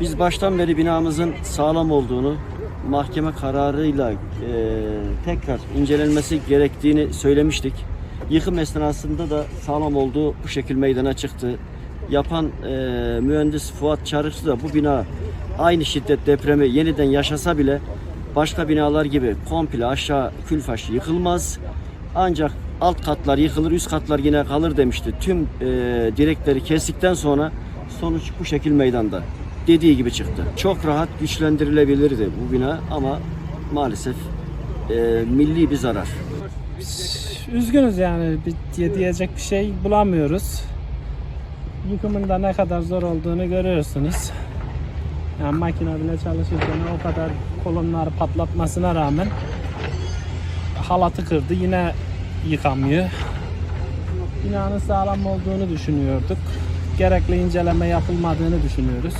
Biz baştan beri binamızın sağlam olduğunu, mahkeme kararıyla e, tekrar incelenmesi gerektiğini söylemiştik. Yıkım esnasında da sağlam olduğu bu şekil meydana çıktı. Yapan e, mühendis Fuat Çarıkçı da bu bina aynı şiddet depremi yeniden yaşasa bile başka binalar gibi komple aşağı külfaş yıkılmaz. Ancak alt katlar yıkılır, üst katlar yine kalır demişti. Tüm e, direkleri kestikten sonra sonuç bu şekil meydanda. Dediği gibi çıktı. Çok rahat güçlendirilebilirdi bu bina ama maalesef e, milli bir zarar. Üzgünüz yani bir diye diyecek bir şey bulamıyoruz. Yıkımında ne kadar zor olduğunu görüyorsunuz. Yani makine bile çalışırken o kadar kolonları patlatmasına rağmen halatı kırdı yine yıkamıyor. Binanın sağlam olduğunu düşünüyorduk. Gerekli inceleme yapılmadığını düşünüyoruz.